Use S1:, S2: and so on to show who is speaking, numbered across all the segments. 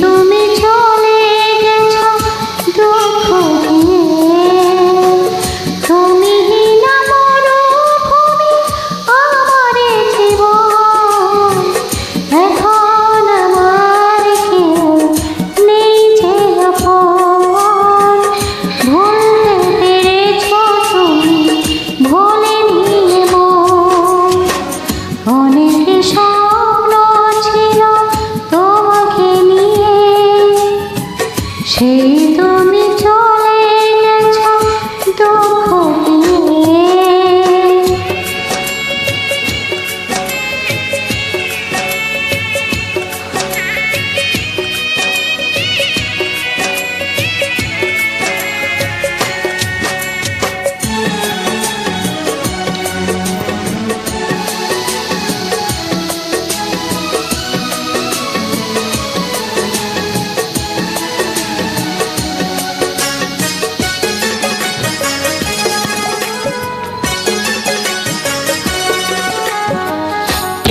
S1: তুমি চলে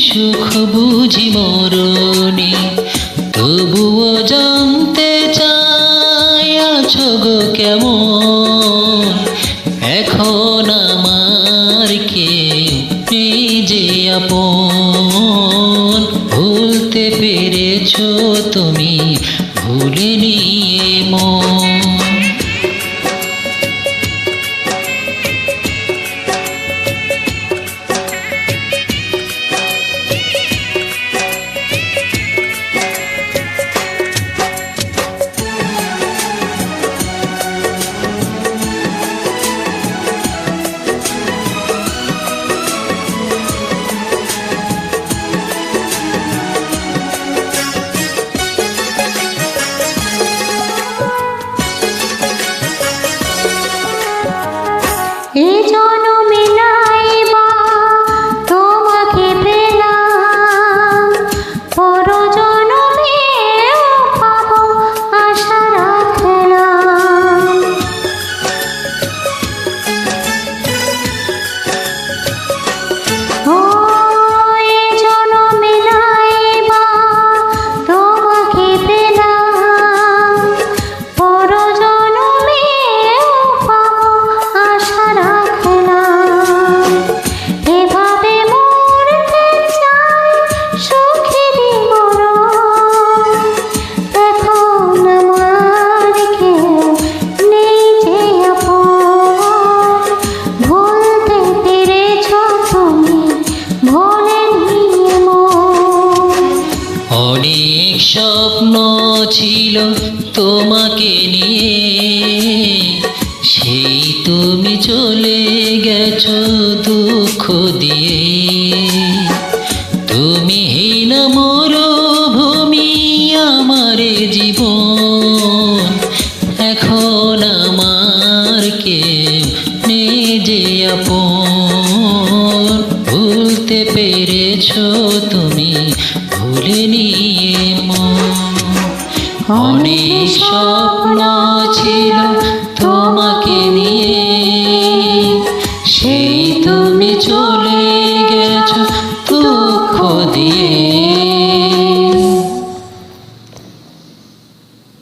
S2: সুখ বুঝি মরণে, তবুও জানতে চাই আছো গো কেমন? এখন আমার নেই যে আপন? ভুলতে পেরেছ তুমি, ভুলে নিয়ে মন।
S1: তোমাকে নিয়ে।
S2: সেই তুমি চলে গেছো দুঃখ দিয়ে। তুমি হীন মরুভূমি আমার জীবন। এখন আমার নেই যে আপন। ভুলতে পেরেছ তুমি, ভুলে নিয়ে মন। অনেক স্বপ্ন ছিল তোমাকে নিয়ে। সেই তুমি চলে